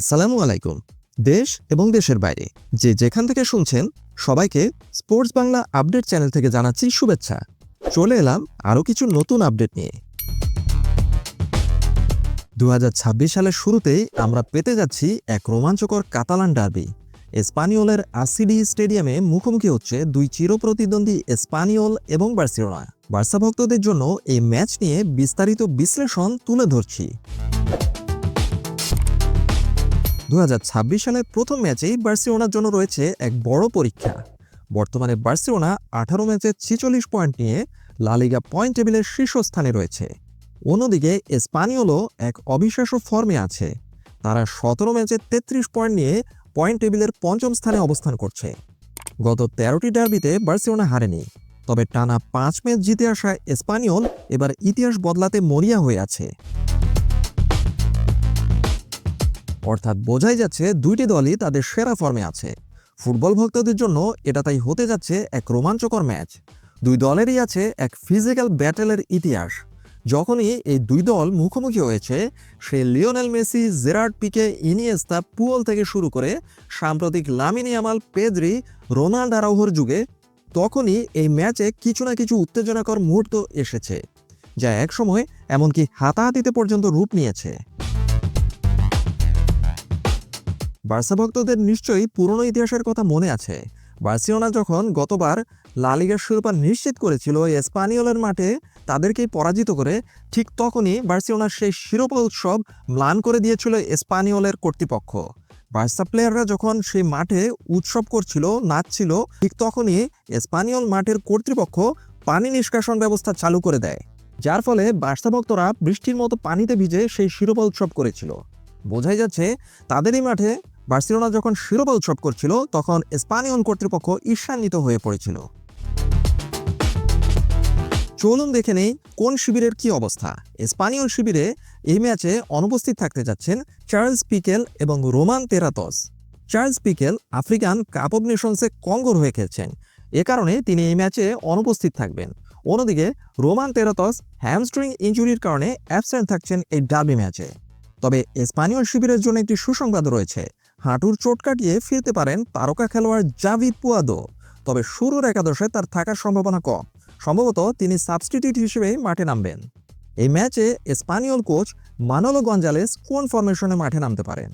আসসালামু আলাইকুম। দেশ এবং দেশের বাইরে, যে যেখান থেকে শুনছেন, সবাইকে স্পোর্টস বাংলা আপডেট চ্যানেল থেকে জানাচ্ছি শুভেচ্ছা। চলে এলাম আরও কিছু নতুন আপডেট নিয়ে। দু হাজার ছাব্বিশ সালের শুরুতেই আমরা পেতে যাচ্ছি এক রোমাঞ্চকর কাতালান ডার্বি। এসপানিওলের আসিডি স্টেডিয়ামে মুখোমুখি হচ্ছে দুই চিরপ্রতিদ্বন্দ্বী স্পানিওল এবং বার্সেলোনা। বার্সা ভক্তদের জন্য এই ম্যাচ নিয়ে বিস্তারিত বিশ্লেষণ তুলে ধরছি। দু হাজার ছাব্বিশ সালের প্রথম ম্যাচেই বার্সেলোনার জন্য রয়েছে এক বড় পরীক্ষা। বর্তমানে বার্সেলোনা আঠারো ম্যাচে ছিচল্লিশ পয়েন্ট নিয়ে লালিগা পয়েন্ট টেবিলের শীর্ষস্থানে রয়েছে। অন্যদিকে স্পানিওলও এক অবিশ্বাস্য ফর্মে আছে। তারা সতেরো ম্যাচে তেত্রিশ পয়েন্ট নিয়ে পয়েন্ট টেবিলের পঞ্চম স্থানে অবস্থান করছে। গত তেরোটি ডার্বিতে বার্সেলোনা হারেনি, তবে টানা পাঁচ ম্যাচ জিতে আসা স্পানিওল এবার ইতিহাস বদলাতে মরিয়া হয়ে আছে। অর্থাৎ বোঝাই যাচ্ছে দুইটি দলই তাদের সেরা ফর্মে আছে। ফুটবল ভক্তদের জন্য এটা তাই হতে যাচ্ছে এক রোমাঞ্চকর ম্যাচ। দুই দলেরই আছে এক ফিজিক্যাল ব্যাটেলের ইতিহাস। যখনই এই দুই দল মুখোমুখি হয়েছে, সে Lionel Messi, Gerard Pique, Iniesta, Puyol থেকে শুরু করে সাম্প্রতিক লামিনি আমাল পেদ্রি, রোনাল্ড আরাউহর যুগে তখনই এই ম্যাচে কিছু না কিছু উত্তেজনাকর মুহূর্ত এসেছে, যা একসময় এমনকি হাতাহাতিতে পর্যন্ত রূপ নিয়েছে। বার্সা ভক্তদের নিশ্চয়ই পুরনো ইতিহাসের কথা মনে আছে। বার্সিলোনা যখন গতবার লালিগার শিরোপা নিশ্চিত করেছিল এসপানিওলের মাঠে, তাদেরকেই পরাজিত করে ঠিক তখনই বার্সিলোনার সেই শিরোপা উৎসব ম্লান করে দিয়েছিল এসপানিওলের কর্তৃপক্ষ। বার্সা প্লেয়াররা যখন সেই মাঠে উৎসব করছিল, নাচছিল, ঠিক তখনই এসপানিওল মাঠের কর্তৃপক্ষ পানি নিষ্কাশন ব্যবস্থা চালু করে দেয়, যার ফলে বার্সা ভক্তরা বৃষ্টির মতো পানিতে ভিজে সেই শিরোপা উৎসব করেছিল। বোঝাই যাচ্ছে, তাদেরই মাঠে বার্সেলোনা যখন শিরোপা উৎসব করছিল, তখন স্পানিয়ন কর্তৃপক্ষ ঈর্ষান্বিত হয়ে পড়েছিল। চলুন দেখে নেই কোন শিবিরের কি অবস্থা। স্পানিয়ল শিবিরে এই ম্যাচে অনুপস্থিত থাকতে যাচ্ছেন চার্লস পিকেল এবং Roman তেরাতস। Charles Pickel African Cup of নেশনসে কঙ্গোর হয়ে খেলছেন। এ কারণে তিনি এই ম্যাচে অনুপস্থিত থাকবেন। অন্যদিকে রোমান তেরাতস হ্যামস্ট্রিং ইঞ্জুরির কারণে অ্যাবসেন্ট থাকছেন এই ডার্বি ম্যাচে। তবে স্পানিয়ল শিবিরের জন্য একটি সুসংবাদ রয়েছে। হাঁটুর চোট কাটিয়ে ফিরতে পারেন তারকা খেলোয়াড় জাভিদ পুয়াদো। তবে শুরুর একাদশে তার থাকার সম্ভাবনা কম। সম্ভবত তিনি সাবস্টিটিউট হিসেবে মাঠে নামবেন। এই ম্যাচে স্পানিয়ল কোচ মানলো গঞ্জালেস কোন ফরমেশনে মাঠে নামতে পারেন?